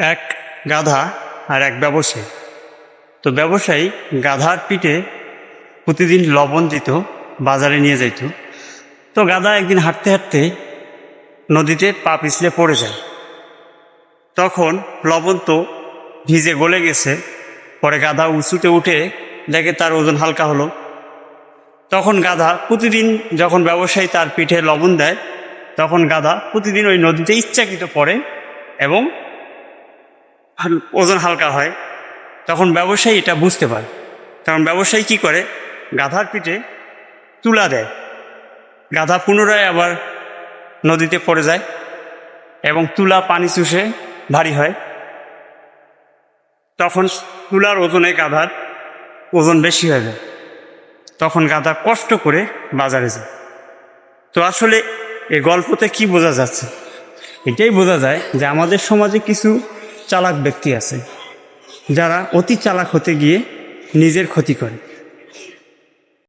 এক গাধা আর এক ব্যবসায়ী। তো ব্যবসায়ী গাধার পিঠে প্রতিদিন লবণ দিত, বাজারে নিয়ে যাইত। তো গাধা একদিন হাঁটতে হাঁটতে নদীতে পা পিছলে পড়ে যায়। তখন লবণ তো ভিজে গলে গেছে, পরে গাধা উঁচুতে উঠে দেখে তার ওজন হালকা হলো। তখন গাধা প্রতিদিন যখন ব্যবসায়ী তার পিঠে লবণ দেয়, তখন গাধা প্রতিদিন ওই নদীতে ইচ্ছাকৃত পড়ে এবং ওজন হালকা হয়, তখন ব্যবসায়ী এটা বুঝতে পারে। কারণ ব্যবসায়ী কি করে? গাধার পিঠে তুলা দেয়। গাধা পুনরায় আবার নদীতে পড়ে যায় এবং তুলা পানি চুষে ভারী হয়। তখন তুলার ওজনে গাধার ওজন বেশি হয়ে যায়। তখন গাধা কষ্ট করে বাজারে যায়। তো আসলে এই গল্পতে কি বোঝা যাচ্ছে? এটাই বোঝা যায় যে আমাদের সমাজে কিছু চালাক ব্যক্তি আছে যারা অতি চালাক হতে গিয়ে নিজের ক্ষতি করে।